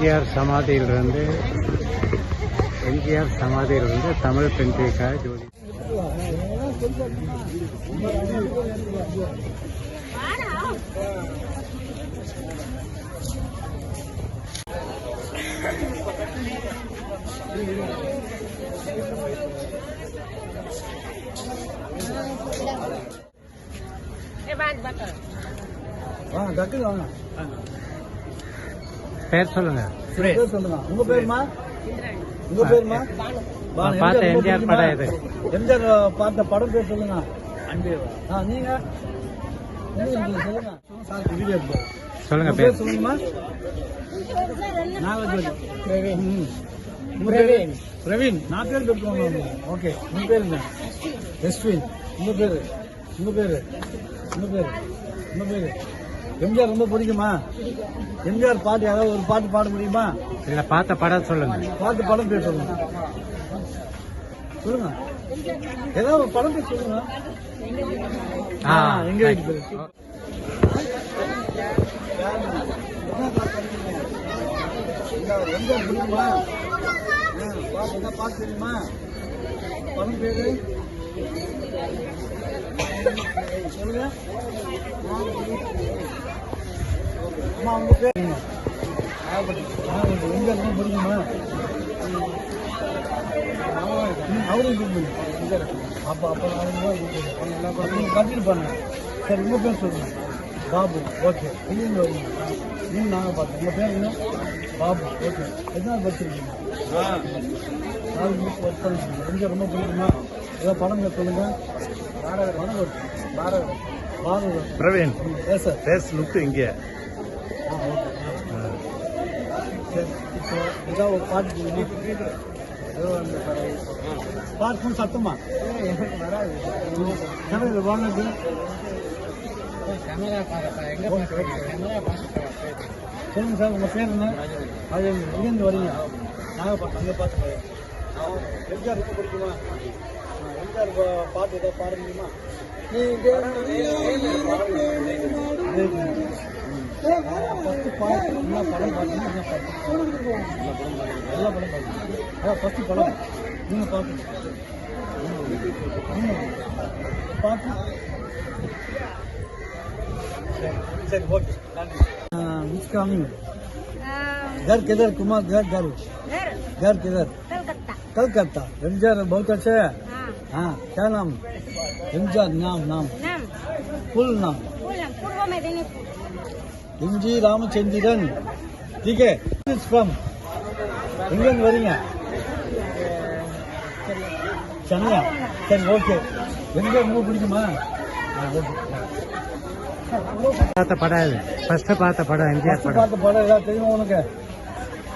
எம்ஜிஆர் சமாதியிலிருந்து எம்ஜிஆர் சமாதியிலிருந்து தமிழ் பெண்களுக்காக ஜோடி வாங்க டக்குனு வாங்க பேர் சொல்லுங்க. பேர் சொல்லுங்க. உங்க பேருமா? உங்க பேருமா? பார்த்த எம்ஜிஆர் படம் இது. எம்ஜிஆர் பார்த்த படம் பேர் சொல்லுங்க. ஆ நீங்க? சொல்லுங்க. பேர். பேர் சொல்லுங்கம்மா. நாகஜோதி. பிரவீன். உங்க பேரு? பிரவீன். நான் பேர் கேட்டுக்கோங்க ஓகே. உங்க பேர் என்ன? எஸ்வின். உங்க பேரு? உங்க பேரு? உங்க பேரு? உங்க பேரு? எம்ஜிஆர் ரொம்ப பிடிக்குமா? எம்ஜிஆர் பாட்டு யாராவது ஒரு பாட்டு பாட முடியுமா? இல்ல பார்த்த படம் சொல்லுங்க. பாட்டு படம் பேர் சொல்லுங்க. சொல்லுங்க. ஏதாவது ஒரு படம் பேர் சொல்லுங்க. எங்க வீட்டு எங்க பிடிக்குமா பாட்டு பாட்டு தெரியுமா படம் பேரு சொல்லுங்க அம்மா உங்க பேர். எங்க ரொம்ப பிடிக்குமா அவரும் கூப்பிடுங்க அப்போ அப்போ நீங்கள் கண்டினியூ பண்ணுங்க சரி உங்கள் பேர் சொல்லுங்க பாபு ஓகே எங்கேருந்து வரீங்க நீங்கள் நாங்கள் பார்த்தோம் உங்கள் பேர் என்ன பாபு ஓகே எத்தனாவது படிச்சிருக்கீங்க நாலு முடிச்சு ஒர்க் பண்ணிருக்கீங்க எங்கே ரொம்ப பிடிக்குமா ஏதோ படம் பேர் சொல்லுங்க பாரத படம் பாரத பாரத Praveen yes sir face look இங்கே ஆ ஓகே சரி ஒரு பாட்டு சொல்லுங்க ஏதோ அந்த பாட்டு கேமரா சொல்லுங்க சார் உங்க பேர் என்ன அது எங்கேருந்து வரீங்க நாகப்பட்டினம் அங்கே பார்த்து எம்ஜிஆர் ரொம்ப பிடிக்குமா எம்ஜிஆர் பா- பாட்டு ஏதாவது பாட முடியுமா ஃபஸ்ட்டு பாட்டு என்ன படம் பார்த்தீங்கன்னா என்ன பாட்டு எல்லா படம் பார்த்தீங்க அதான் ஃபஸ்ட்டு படம் நீங்கள் பார்க்கணும் ம். பாட்டு சரி சரி ஓகே நன்றி மிஸ் கமிங் घर किधर कुमार घर घर घर घर किधर कलकत्ता कलकत्ता एमजीआर बहुत अच्छे है हाँ हाँ क्या नाम एमजीआर नाम नाम नाम फुल नाम पूनम पूर्व मेदिनीपुर இஞ்சி ராமச்சந்திரன். டிகே ஃப்ரம் எங்கேருந்து வரீங்க? சென்னையா? சரி ஓகே எங்க ரொம்ப பிடிக்குமா? பார்த்த படம் இது ஃபர்ஸ்ட் பார்த்த படம் எம்ஜிஆர் படம். பார்த்த படம் ஏதாவது தெரியுமா உனக்கு?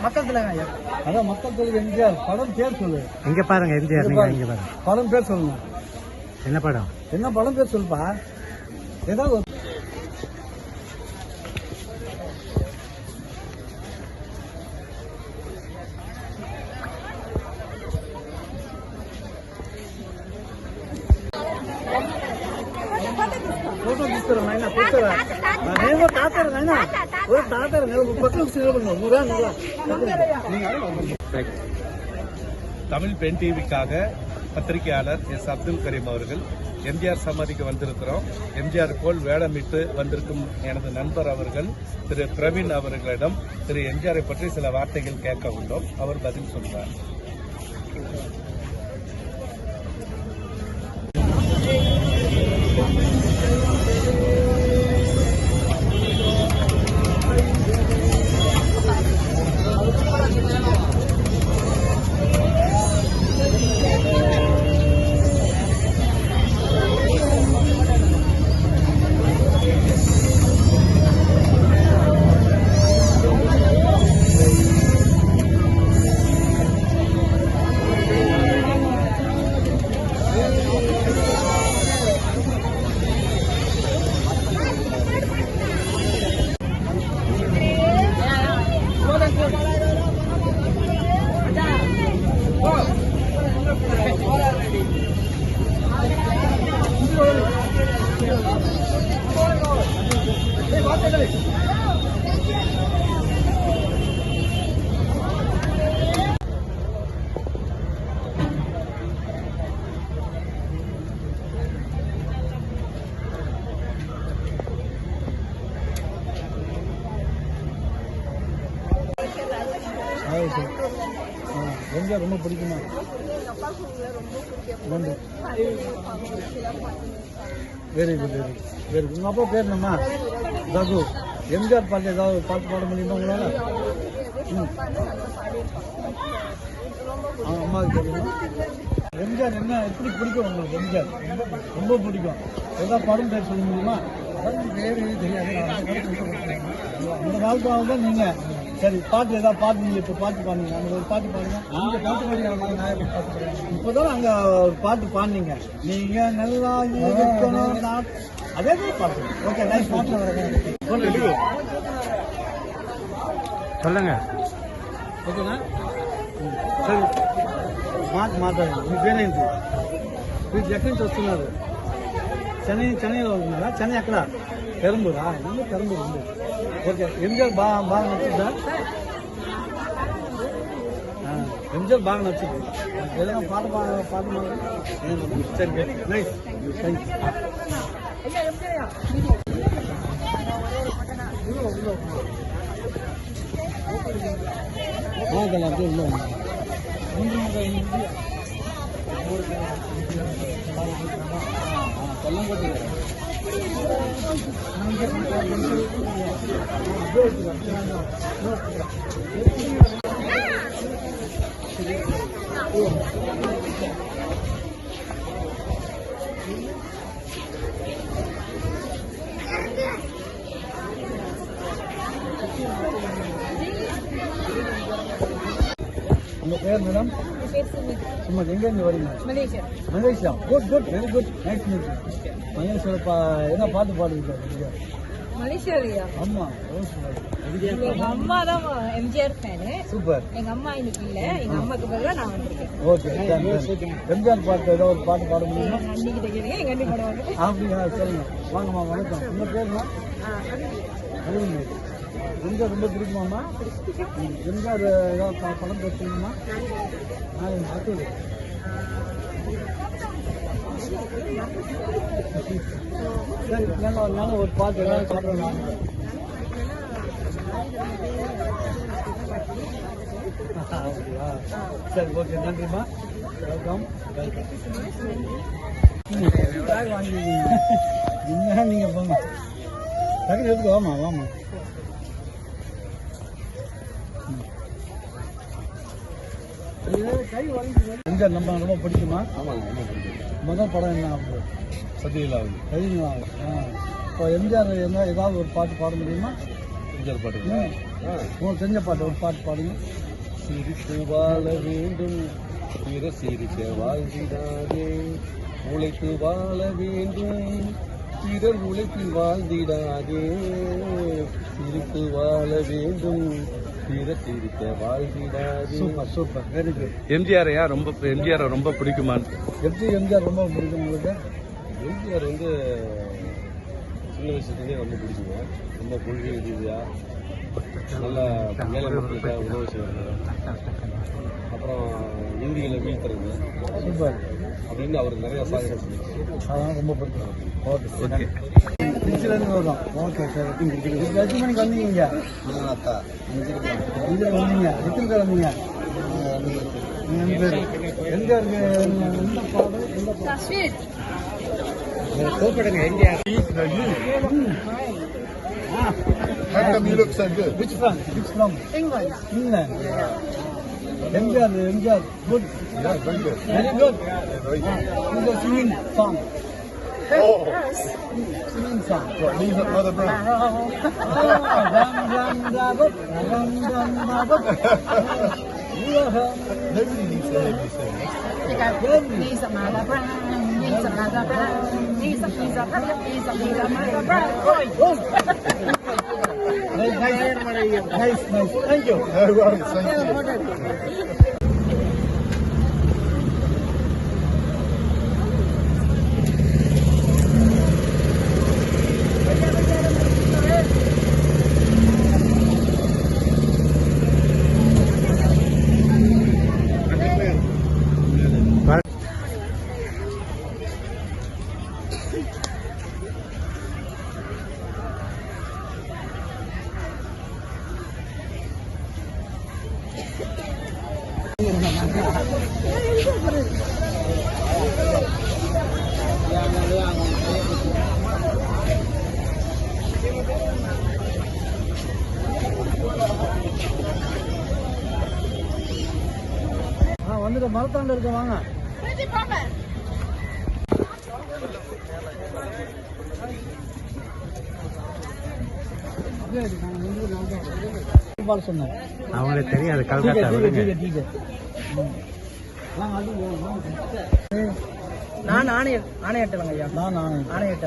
மக்கள் தலைவர் அதான் மக்கள் தலைவர் எம்ஜிஆர். படம் பேர் சொல்லு. எங்க பாருங்க எம்ஜிஆர் நீங்க இங்க பாருங்க. படம் பேர் சொல்லுங்க என்ன படம்? என்ன படம் பேர் சொல்லுப்பா? ஏதாவது ఫోటో తీస్తారా నాయన తీస్తారా నేను కూడా తాతారు నాయన కూడా తాతారు నేను పక్కన నిలబడినా నువ్వురా నువ్వురా தமிழ் பெண் டிவிக்காக பத்திரிகையாளர் எஸ் அப்துல் கரீம் அவர்கள் எம்ஜிஆர் சமாதிக்கு வந்திருக்கிறோம் எம்ஜிஆர் போல் வேடமிட்டு வந்திருக்கும் எனது நண்பர் அவர்கள் திரு பிரவீன் அவர்களிடம் திரு எம்ஜிஆரை பற்றி சில வார்த்தைகள் கேட்க உள்ளோம் அவர் பதில் சொல்வார் very good very very good உங்கள் அப்பா பேர் என்னம்மா? ரகு. எம்ஜிஆர் பாட்டு ஏதாவது பாட்டு பாட முடியுமா உங்களால்? ம். அம்மாவுக்கு தெரியுமா எம்ஜிஆர் என்ன எப்படி பிடிக்கும் உங்களுக்கு எம்ஜிஆர்? ரொம்ப பிடிக்கும். ஏதாவது படம் பேர் சொல்ல முடியுமா? பேர் தெரியாது. அந்த காலத்துல தான் நீங்க. சரி பாட்டு ஏதாவது பாட்டு நீங்க இப்போ பாட்டு பாடுங்க அந்த ஒரு பாட்டு பாடுங்க அந்த பாட்டு பாடி இப்போதான் அங்க ஒரு பாட்டு பாடுனீங்க நீங்க நல்லா இருக்கணும் நான் அதே மாதிரி பாட்டு ஓகே நைஸ் பாட்டு சொல்லுங்க சொல்லுங்க ఓకేనా సరే మాట మాట్లాడండి మీ పేరేంటి మీరు ఎక్కడి నుంచి వస్తున్నారు சென்னை சென்னையில் இருந்தா சென்னை அக்கடா. பெரம்பூரா? என்ன பெரம்பூர் வந்து? ஓகே எம்ஜிஆர் பா பாகம் நடிச்சிருந்தா எம்ஜிஆர் பாகம் நடிச்சிருக்கு எதனா பாட்டு பா பாட்டு சரி நைஸ் தேங்க்யூ உள்ள உள்ள உள்ள வந்து கொல்லங்கோட்டை உங்க பேர் மேடம் சும்மா எங்கேருந்து வரீங்க? Malaysia. Malaysia. Good good very good nice music மலேசியாவில் பா என்ன பாட்டு பாடுவீங்க? மலேசியாலயா? ஆமா எங்க அம்மா தான் எம்ஜிஆர் ஃபேனு. சூப்பர். எங்க அம்மா இன்னைக்கு இல்ல. எங்க அம்மாக்கு பதிலா நான் வந்திருக்கேன். ஓகே எம்ஜிஆர் பாட்டு ஏதோ ஒரு பாட்டு பாட முடியுமா? அண்ணிக்கிட்ட கேளுங்க எங்க அண்ணி படம் அப்படியா சொல்லுங்க. வாங்கம்மா வணக்கம். உங்க பேருமா அருள்மொழி ரொம்ப பிடிக்குமாம்மா? ம், எம்ஜிஆர் ஏதாவது ப- படம் பேசுறீங்கம்மா ஆ அடுத்தது சரி நல்லா நல்ல ஒரு பாட்டு ஏதாவது பாடுறேன் அப்படியா? சரி ஓகே நன்றிம்மா. Welcome welcome. வாங்கி வாங்கிருக்கீங்க நீங்க போங்க. டக்குனு எடுத்துட்டு வாமா வாமா எங்க நம்ம ரொம்ப பிடிக்குமா? ஆமாங்க ரொம்ப பிடிக்கும் முதல் படம் என்ன அப்போ சத்யலாவது சரிங்களா ஆ. இப்போ எம்ஜிஆர் என்ன ஏதாவது ஒரு பாட்டு பாட முடியுமா? எம்ஜிஆர் பாட்டு. உங்களுக்கு தெரிஞ்ச பாட்டு ஒரு பாட்டு பாடுங்க. சிரித்து வாழ வேண்டும் பிற சிரிக்க வாழ்ந்திடாதே. உழைத்து வாழ வேண்டும் பிறர் உழைப்பில் வாழ்ந்திடாதே. சிரித்து வாழ வேண்டும் சிரிக்க வாழ்ந்திடாதே. Super super. வெரி குட் எம்ஜிஆரையா ரொம்ப எம்ஜிஆர் ரொம்ப பிடிக்குமான்னு எப்படி எம்ஜிஆர் ரொம்ப பிடிக்கும் உங்களுக்கு? எம்ஜிஆர் வந்து சின்ன வயசுலேருந்தே ரொம்ப பிடிக்குங்க ரொம்ப கொள்கை ரீதியாக நல்லா ஏழை மக்களுக்காக உதவி செய்வாங்க. அப்புறம் இந்தியில் வீழ்த்துறது சூப்பர். அப்படின்னு அவர் நிறைய சாதனை. அதெல்லாம் ரொம்ப பிடிக்கும் ஓகே ஓகே திருச்சிலேருந்து வரோம். Okay sir. எத்தனை மணிக்கு வந்தீங்க இங்கே? வந்தீங்க. எத்தனை பேர் வந்தீங்க? எங்கே இருக்கு? எந்த பாடம் எந்த பாடம் கூப்பிடுங்க MGR How come you look so good? Which from? Which from? England. England. Good. Yeah, very good. Very good. Yeah, very good. He's a singing song. Oh. Singing song. It brown. Brown. Nice, nice, nice. Thank you. Thank you. வந்துட்டு மரத்தாண்டு இருக்க வாங்க. பால் சொன்னாங்க. அவங்களுக்கு தெரியாது கல்கத்தா நான் ஆணைய ஆணையட்டலங்க ஐயா. நான் ஆணையம் ஆணையட்ட